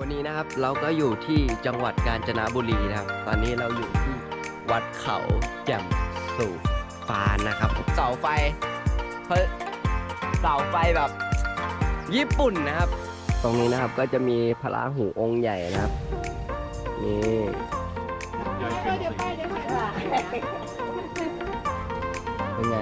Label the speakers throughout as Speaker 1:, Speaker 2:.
Speaker 1: วันนี้นะครับเราก็อยู่ที่จังหวัดกาญจนบุรีนะครับ ตอนนี้เราอยู่ที่วัดเขาแจ่มสู่ฟ้านะครับ เสาไฟเฮ้ยเสาไฟแบบ ญี่ปุ่นนะครับ ตรงนี้นะครับก็จะมีพระราหูองค์ใหญ่นะครับนี่เป็นไง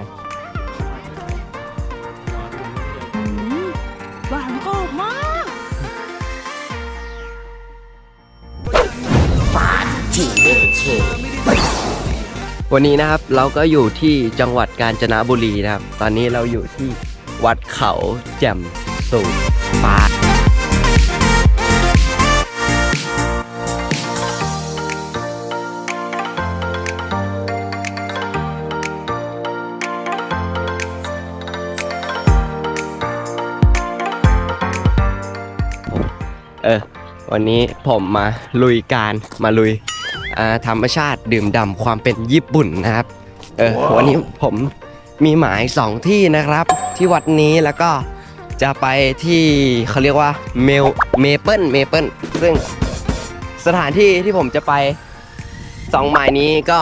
Speaker 2: วัน
Speaker 1: นี้นะครับเราก็อยู่ที่จังหวัดกาญจนบุรีนะครับ ตอนนี้เราอยู่ที่วัดเขาแจ่มสู่ฟ้าเออวันนี้ผมมาลุยการมาลุย อ่าธรรมชาติดื่มด่ำความเป็นญี่ปุ่นนะครับเออวันนี้ผมมีหมายสองที่นะครับ ที่วัดนี้แล้วก็จะไปที่เขาเรียกว่าเมลเมเปิลเมเปิลซึ่งสถานที่ที่ผมจะไปสองหมายนี้ก็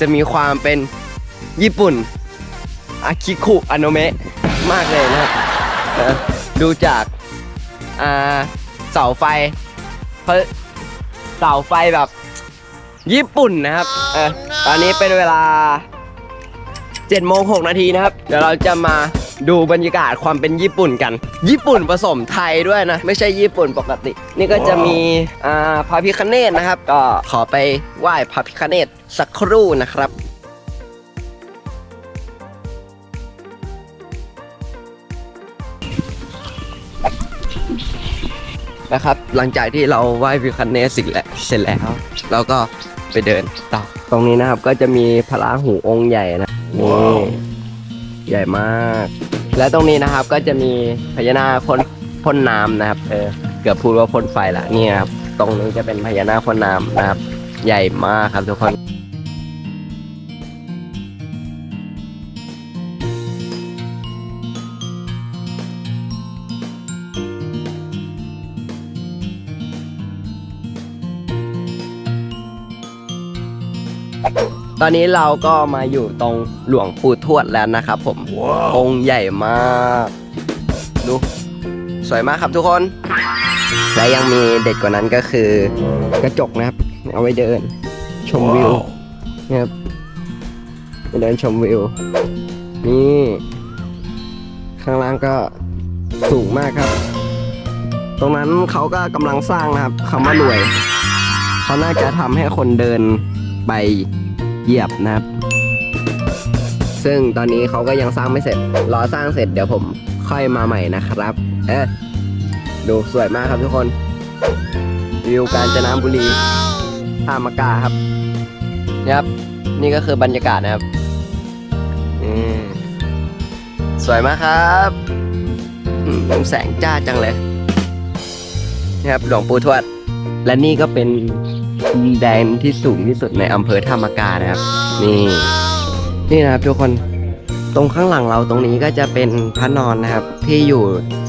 Speaker 1: จะมีความเป็นญี่ปุ่นอาคิคุอโนเมะมากเลยนะครับเออดูจากอ่าเสาไฟเพราะเสาไฟแบบ ญี่ปุ่นนะครับเออตอนนี้เป็นเวลา7โมง6นาทีนะครับ เดี๋ยวเราจะมาดูบรรยากาศความเป็นญี่ปุ่นกัน ญี่ปุ่นผสมไทยด้วยนะ ไม่ใช่ญี่ปุ่นปกติ นี่ก็จะมีอ่าพระพิคเนตนะครับ ก็ขอไปไหว้พระพิคเนตสักครู่นะครับนะครับ หลังจากที่เราไหว้พิคันเนสสิแล้วเสร็จแล้วเราก็ ไปเดินต่อตรงนี้นะครับก็จะมีพระราหูองค์ใหญ่นะนี่ใหญ่มาก และตรงนี้นะครับก็จะมีพญานาคพ่นพ่นน้ำนะครับเออเกือบพูดว่าพ่นไฟละนี่ครับตรงนี้จะเป็นพญานาคพ่นน้ำนะครับ ใหญ่มากครับทุกคน ตอนนี้เราก็มาอยู่ตรงหลวงปู่ทวดแล้วนะครับผมองค์ใหญ่มาก ดู สวยมากครับทุกคน และยังมีเด็ดกว่านั้นก็คือกระจกนะครับ เอาไว้เดิน ชมวิวนะครับไปเดินชมวิว นี่ ข้างล่างก็สูงมากครับ ตรงนั้นเขาก็กำลังสร้างนะครับคำว่ารวย เขาน่าจะทำให้คนเดินไป เหยียบนะครับ ซึ่งตอนนี้เขาก็ยังสร้างไม่เสร็จ รอสร้างเสร็จเดี๋ยวผมค่อยมาใหม่นะครับ เอ๊ะดูสวยมากครับทุกคน วิวกาญจนบุรีท่ามากาครับนี่ครับ นี่ก็คือบรรยากาศนะครับอืมสวยมากครับแสงจ้าจังเลยนี่ครับหลวงปู่ทวด และนี่ก็เป็น ดินแดนที่สูงที่สุดในอำเภอธรรมกานะครับ นี่นี่นะครับทุกคนตรงข้างหลังเราตรงนี้ก็จะเป็นพระนอนนะครับ ที่อยู่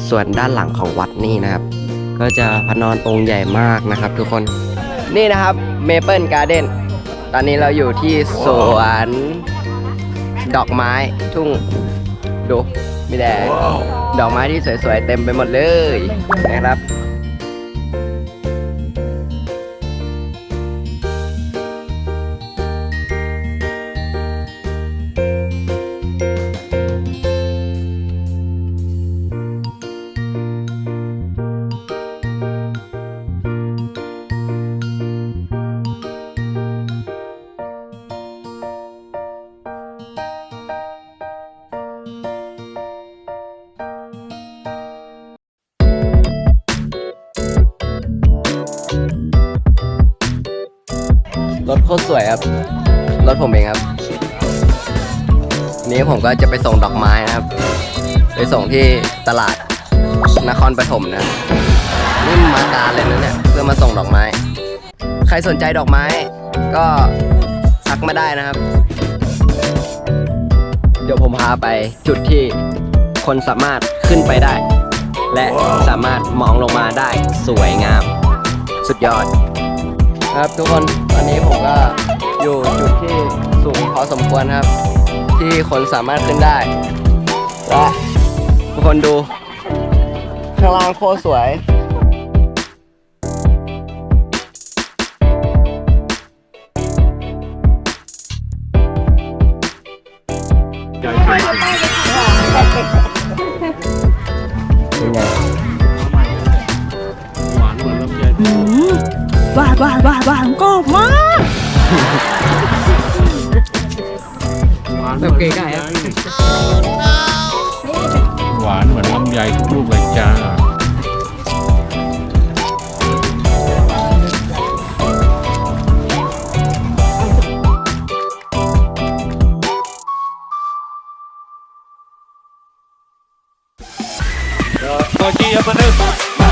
Speaker 1: ส่วนด้านหลังของวัดนี่นะครับ ก็จะพระนอนองค์ใหญ่มากนะครับ ทุกคนนี่นะครับเมเปิลการ์เด้นตอนนี้เราอยู่ที่สวนดอกไม้ทุ่งดูมีแต่ดอกไม้ที่สวยๆเต็มไปหมดเลยนะครับ รถโคตรสวยครับ รถผมเองครับ นี้ผมก็จะไปส่งดอกไม้นะครับ ไปส่งที่ตลาดนครปฐมนะนี่มาการเลยนะเนี่ยเพื่อมาส่งดอกไม้ ใครสนใจดอกไม้ ก็ทักมาได้นะครับ เดี๋ยวผมพาไปจุดที่คนสามารถขึ้นไปได้ และสามารถมองลงมาได้สวยงาม สุดยอด ครับทุกคนตอนนี้ผมก็อยู่จุดที่สูงพอสมควรครับ ที่คนสามารถขึ้นได้และทุกคนดู ข้างล่างโคตรสวยเป็นไง
Speaker 2: หวานเหมือนลำไย
Speaker 3: và và và bạn có má. Tập kỳ cái em หวาน
Speaker 2: เหมือนลำไยทุกลูกเลยจ้า Rồi, tôi chia bên đây